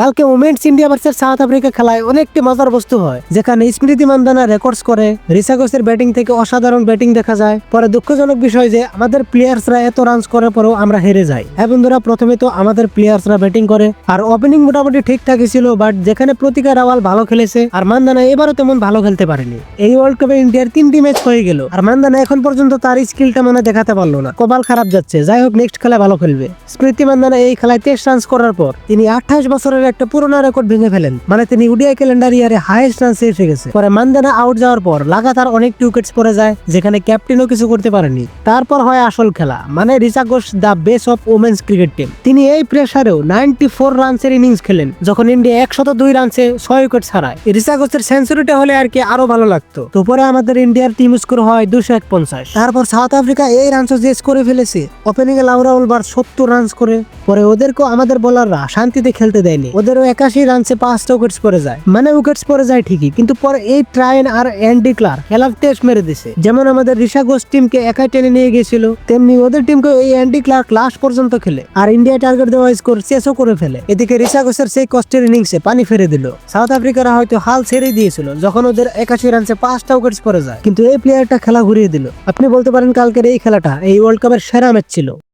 কালকে women's India versus South Africa খেলায় অনেকটি মজার বস্তু হয়, যেখানে স্মৃতি মান্দানা রেকর্ডস করে রিসাগোসের ব্যাটিং থেকে অসাধারণ ব্যাটিং দেখা যায়। পরে দুঃখজনক বিষয় যে, আমাদের প্লেয়ার্সরা এত রানস করার পরেও আমরা হেরে যাই। হ্যাঁ বন্ধুরা, প্রথমে তো আমাদের প্লেয়ার্সরা ব্যাটিং করে, আর ওপেনিং মোটামুটি ঠিকঠাকই ছিল বাট যেখানে প্রতিকা রাওয়াল ভালো খেলেছে, আর মান্দানা এবারও তেমন ভালো খেলতে পারেনি। এই ওয়ার্ল্ড কাপে ইন্ডিয়ার তিনটি ম্যাচ হয়ে গেল, আর মান্দানা এখন পর্যন্ত তার স্কিলটা মানে দেখাতে পারল না। কপাল খারাপ যাচ্ছে, যাই হোক নেক্সট খেলা ভালো খেলবে। স্মৃতি মান্দানা এই খেলায় তেইশ রান করার পর, তিনি আঠাশ বছরের একটা পুরোনো রেকর্ড ভেঙে ফেলেন। মানে তিনি উডিআই ক্যালেন্ডার ইয়ারে হাইয়েস্ট রান এসে গেছে। পরে মান্দানা আউট যাওয়ার পর লাগাতার অনেক উইকেটস পড়ে যায়, যেখানে ক্যাপ্টেনও কিছু করতে পারেনি। তারপর হয় আসল খেলা মানে Richa Ghosh the best of women's cricket team তিনি এই প্রেসারেও নাইনটি ফোর রানসের ইনিংস খেলেন, যখন ইন্ডিয়া একশত দুই রানসে ছয় উইকেট ছাড়ায় রিচা ঘোষের সেঞ্চুরিটা হলে আর কি আরও ভালো লাগতো। তো পরে আমাদের ইন্ডিয়ার টিম স্কোর হয় দুশো এক পঞ্চাশ তারপর সাউথ আফ্রিকা এই রানস চেস করে ফেলেছে ওপেনিং এ লাউরা উলবার সত্তর রানস করে। পরে ওদেরকেও আমাদের বোলাররা শান্তিতে খেলতে দেয়নি। ওদেরও একাশি রানসে পাঁচটা উইকেটস পড়ে যায়। মানে উইকেটস পড়ে যায় ঠিকই, কিন্তু পরে এই ট্রাইন আর অ্যান্ডি ক্লার্ক খেলার টেস্ট মেরে দিছে। যেমন আমাদের ঋষা ঘোষ টিমকে একাই টেনে নিয়ে গেছিল তেমনি ওদের টিমকে এই অ্যান্ডি ক্লার্ক লাস্ট পর্যন্ত খেলে। আর ইন্ডিয়া টার্গেট দেওয়া স্কোর চেসও করে ফেলে। এদিকে ঋষা ঘোষের সেই কষ্টের ইনিংসে পানি ফেরে দিল। সাউথ আফ্রিকারা হয়তো হাল ছেড়ে দিয়েছিল, যখন ওদের একাশি রানসে পাঁচটা উইকেটস পড়ে যায়। কিন্তু এই প্লেয়ারটা খেলা ঘুরিয়ে দিল। আপনি বলতে পারেন কালকের এই খেলাটা, এই ওয়ার্ল্ড কাপের সেরা ম্যাচ ছিল।